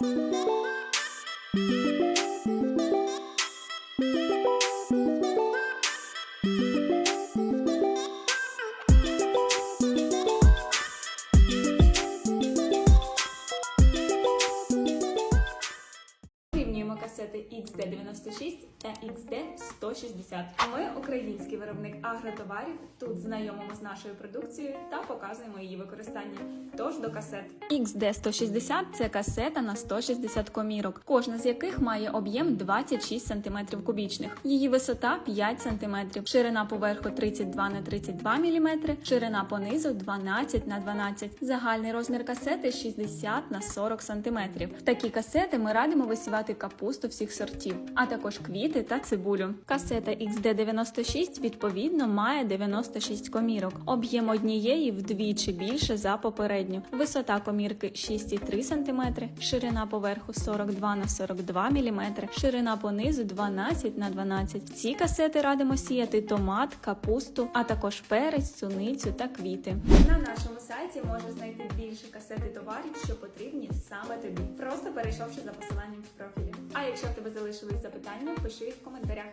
Порівнюємо касети XD96 та XD160. Ми український виробник агротоварів. Тут знайомимо з нашою продукцією та показуємо її використання. Тож до касет. XD160 – це касета на 160 комірок, кожна з яких має об'єм 26 см кубічних. Її висота 5 см, ширина поверху 32 на 32 мм, ширина понизу 12 на 12 Загальний розмір касети 60 на 40 см. Такі касети ми радимо висівати капусту всіх сортів, а також квіти та цибулю. Касета XD96 відповідно має 96 комірок. Об'єм однієї вдвічі більше за попередню. Висота комірки 6,3 см, ширина поверху 42 на 42 мм, ширина понизу 12 на 12 В ці касети радимо сіяти томат, капусту, а також перець, суницю та квіти. На нашому сайті можна знайти більше касети товарів, що потрібні саме тобі, просто перейшовши за посиланням в профілі. А якщо в тебе залишились запитання, пиши їх в коментарях.